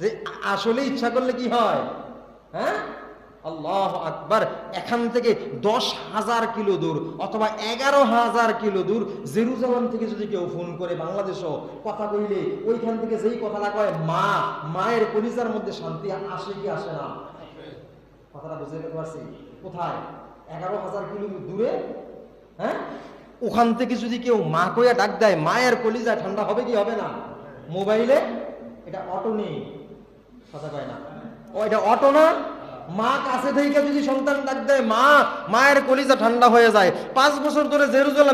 যে আসলে ইচ্ছা করলে কি হয়? হ্যাঁ? আল্লাহ আকবার। এখান থেকে দশ হাজার কিলো দূর অথবা এগারো হাজার কিলো দূর জেরুজালাম থেকে যদি কেউ ফোন করে বাংলাদেশও, কথা কইলে ওইখান থেকে যেই কথাটা কয়, মা, মায়ের কলিজার মধ্যে শান্তি আসে কি আসে না? কথাটা বুঝে পেতে পারছি? কোথায়? এগারো হাজার কিলো দূরে? হ্যাঁ? ওখান থেকে যদি কেউ মা কইয়া ডাক দেয়, মায়ের কলিজা ঠান্ডা হবে কি হবে না? মোবাইলে এটা অটো নেই। কয় না? ও, এটা অটো না? মা কাছে থেকে যদি সন্তান দেয়, মা, মায়ের ঠান্ডা হয়ে যায়। পাঁচ বছর ধরে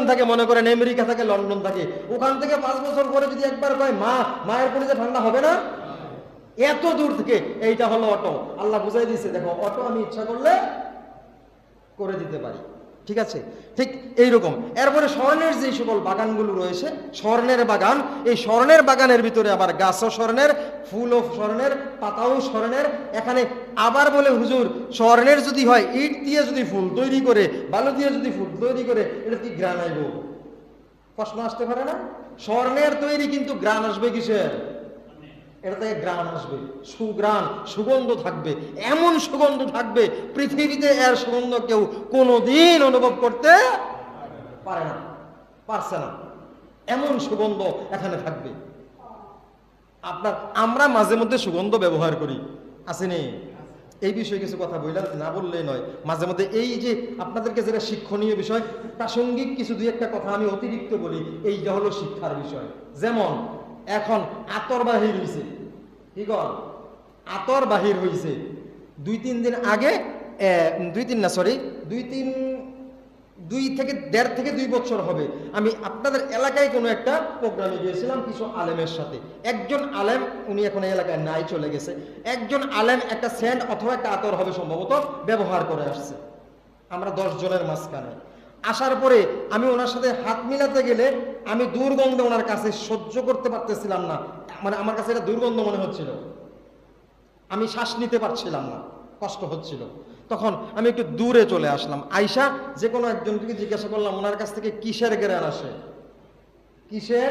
থাকে, মনে করেন, আমেরিকা থাকে, লন্ডন থাকে। ওখান থেকে পাঁচ বছর যদি একবার কয়, মা, মায়ের কলিজা ঠান্ডা হবে না? এত দূর থেকে এইটা হলো অটো। আল্লাহ বুঝাই দিয়েছে, দেখো, অটো আমি ইচ্ছা করলে করে দিতে পারি। ঠিক আছে? ঠিক এইরকম। এরপরে স্বর্ণের যে সকল বাগানগুলো রয়েছে, স্বর্ণের বাগান, এই স্বর্ণের বাগানের ভিতরে আবার গাছও স্বর্ণের, ফুলও স্বর্ণের, পাতাও স্বর্ণের। এখানে আবার বলে হুজুর, স্বর্ণের যদি হয়, ইট দিয়ে যদি ফুল তৈরি করে, বালু দিয়ে যদি ফুল তৈরি করে, এটা কি গ্রান আইব? প্রশ্ন আসতে পারে না? স্বর্ণের তৈরি কিন্তু গ্রান আসবে কিসের? এটা থেকে গ্রান আসবে সুগ্রান সুগন্ধ থাকবে, এমন সুগন্ধ থাকবে পৃথিবীতে এর সুগন্ধ কেউ কোনোদিন অনুভব করতে পারে না, পারছে না। এমন সুগন্ধ এখানে থাকবে। আপনার, আমরা মাঝে মধ্যে সুগন্ধ ব্যবহার করি আসেনি এই বিষয়ে কিছু কথা বললাম, না বললেই নয়। মাঝে মধ্যে এই যে আপনাদেরকে যেটা শিক্ষণীয় বিষয়, প্রাসঙ্গিক কিছু দুই একটা কথা আমি অতিরিক্ত বলি এইটা হলো শিক্ষার বিষয়। যেমন এখন আতর বাহির হয়েছে কি কর? আতর বাহির হয়েছে দুই তিন দিন আগে দুই তিন না সরি দুই তিন, দুই থেকে দেড় থেকে দুই বছর হবে। আমি আপনাদের এলাকায় কোনো একটা প্রোগ্রামে গিয়েছিলাম কিছু আলেমের সাথে। একজন আলেম, উনি এখন এলাকায় নাই, চলে গেছে। একজন আলেম একটা স্যান্ড অথবা একটা আতর হবে সম্ভবত, ব্যবহার করে আসছে। আমরা দশ জনের মাঝখানে। আসার পরে আমি ওনার সাথে হাত মিলাতে গেলে আমি দুর্গন্ধ ওনার কাছে সহ্য করতে পারতেছিলাম না। মানে আমার কাছে এটা দুর্গন্ধ মনে হচ্ছিল। আমি শ্বাস নিতে পারছিলাম না। কষ্ট হচ্ছিল। তখন আমি একটু দূরে চলে আসলাম। আয়সা যে কোনো একজনকে জিজ্ঞাসা করলাম, ওনার কাছ থেকে কিসের গ্রান আসে? কিসের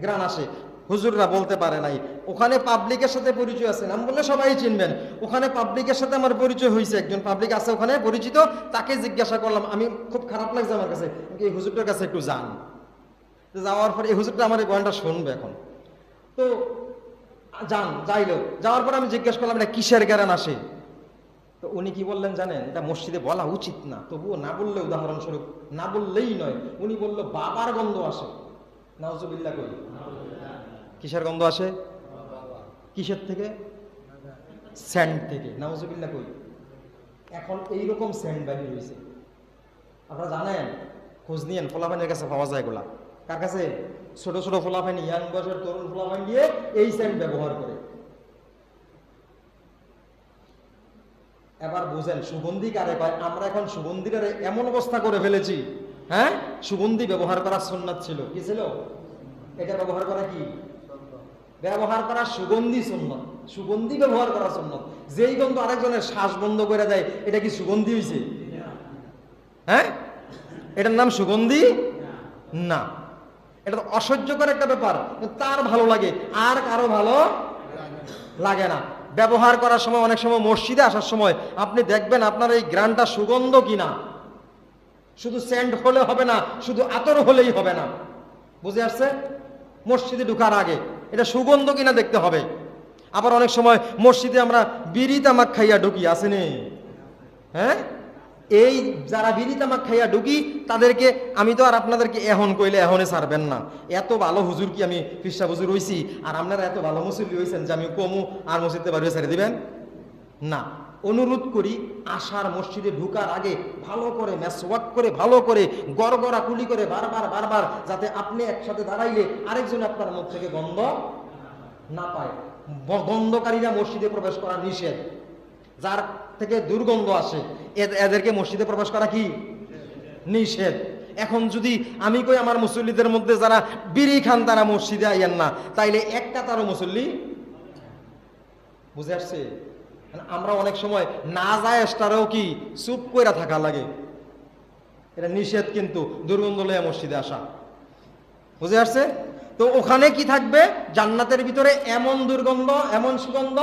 গ্রান আসে? হুজুররা বলতে পারে নাই। ওখানে পাবলিকের সাথে পরিচয় আছে। নাম বললে সবাই চিনবেন। ওখানে পাবলিকের সাথে আমার পরিচয় হয়েছে একজন। পাবলিক আছে ওখানে, পরিচিত, তাকে জিজ্ঞাসা করলাম। আমি খুব খারাপ লাগছে আমার কাছে। এই হুজুরটার কাছে একটু যান। যাওয়ার পর এই হুজুরটা আমার এই বয়ানটা শুনবে এখন। তো যান, যাইলো। যাওয়ার পর আমি জিজ্ঞেস করলাম, এটা কিসের গ্যারান আসে? তো উনি কি বললেন জানেন? এটা মসজিদে বলা উচিত না। তবুও না বললে উদাহরণস্বরূপ, না বললেই নয়। উনি বলল, বাবার গন্ধ আসে। নাউজুবিল্লাহ কই কিসের গন্ধ আসে? কিসের থেকে? স্যান্ড থেকে। নাউজুবিল্লাহ কই? এখন এইরকম স্যান্ড বাহির হয়েছে আপনারা জানেন, খোঁজ নিয়েন, ফোলাফাইনের কাছে পাওয়া যায় এগুলা। কার কাছে? ছোট ছোট ফোলাফাইন, ইয়াং বয়সের তরুণ ফোলাফাইন দিয়ে এই স্যান্ড ব্যবহার করে। এবার বুঝেন, সুগন্ধি কারে কয়? আমরা এখন সুগন্ধিটারে এমন অবস্থা করে ফেলেছি। হ্যাঁ? সুগন্ধি ব্যবহার করা সুন্নাত ছিল। কি ছিল? এটা ব্যবহার করা কি? ব্যবহার করা সুগন্ধি সুন্নত। সুগন্ধি ব্যবহার করা সুন্নত। যেই গন্ধ আরেকজনের শ্বাস বন্ধ করে দেয়, এটা কি সুগন্ধি হয়েছে হ্যাঁ? এটার নাম সুগন্ধি? না। এটা তো অসহ্যকর একটা ব্যাপার। তার ভালো লাগে। আর কারও ভালো লাগে না। ব্যবহার করার সময়, অনেক সময় মসজিদে আসার সময় আপনি দেখবেন আপনার এই গ্রানটা সুগন্ধ কিনা। শুধু স্যান্ড হলে হবে না, শুধু আতর হলেই হবে না। বুঝে আসছে? মসজিদে ঢুকার আগে এটা সুগন্ধ কিনা দেখতে হবে। আবার অনেক সময় মসজিদে আমরা বিড়ি তামাক খাইয়া ঢুকি আসেনি হ্যাঁ? এই যারা বিড়ি তামাক খাইয়া ঢুকি, তাদেরকে আমি তো আর আপনাদেরকে এখন কইলে এখনই ছাড়বেন না। এত ভালো হুজুর কি আমি খ্রিস্টা হুজুর হইছি? আর আপনারা এত ভালো মুসল্লি হয়েছেন যে আমি কমু আর মসজিদে বাড়ি ছেড়ে দিবেন? না। অনুরোধ করি, আশার মসজিদে ঢুকার আগে ভালো করে মেসওয়াক করে, ভালো করে গড়গড়া কুলি করে বারবার বারবার, যাতে আপনি একসাথে দাঁড়াইলে আরেকজন আপনার মুখ থেকে গন্ধ না পায়। গন্ধকারীরা মসজিদে প্রবেশ করা নিষেধ। যার থেকে দুর্গন্ধ আসে এদেরকে মসজিদে প্রবেশ করা কি? নিষেধ। এখন যদি আমি কই আমার মুসল্লিদের মধ্যে যারা বিড়ি খান তারা মসজিদে আইয়েন না, তাইলে একটা তারও মুসল্লি বুঝে আসছে? আমরা অনেক সময় না যায় এসটারেও কি চুপ কইরা থাকা লাগে। এটা নিষেধ কিন্তু দুর্গন্ধ লইয়া মসজিদে আসা। বুঝে আসছে? তো ওখানে কি থাকবে? জান্নাতের ভিতরে এমন দুর্গন্ধ, এমন সুগন্ধ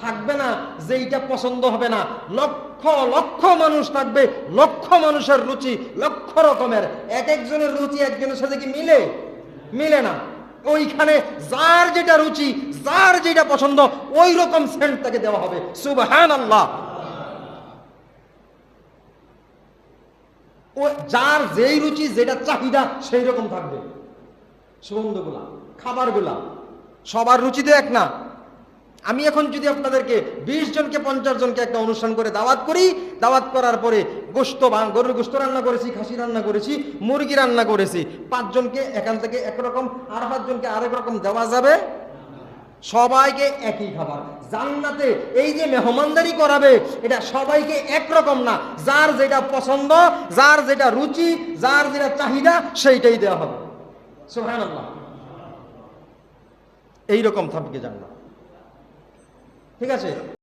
থাকবে না যে এইটা পছন্দ হবে না। লক্ষ লক্ষ মানুষ থাকবে, লক্ষ মানুষের রুচি, লক্ষ রকমের। এক একজনের রুচি, একজনের সাথে কি মিলে? মিলে না। ওইখানে যার যেটা রুচি, যার যেটা পছন্দ ওই রকম সেন্ট তাকে দেওয়া হবে। সুবহান আল্লাহ ও যার যেই রুচি, যেটা চাহিদা সেই রকম থাকবে। সুগন্ধগুলা, খাবারগুলা, সবার রুচি তো এক না। আমি এখন যদি আপনাদেরকে বিশ জনকে, পঞ্চাশ জনকে একটা অনুষ্ঠান করে দাওয়াত করি, দাওয়াত করার পরে গোস্ত বা গরুর গোস্ত রান্না করেছি, খাসি রান্না করেছি, মুরগি রান্না করেছি। পাঁচজনকে এখান থেকে একরকম আর পাঁচজনকে আরেক রকম দেওয়া যাবে? সবাইকে একই খাবার। জান্নাতে এই যে মেহমানদারি করাবে, এটা সবাইকে একরকম না। যার যেটা পছন্দ, যার যেটা রুচি, যার যেটা চাহিদা, সেইটাই দেওয়া হবে। এইরকম থাকবে জান্নাত। ঠিক আছে?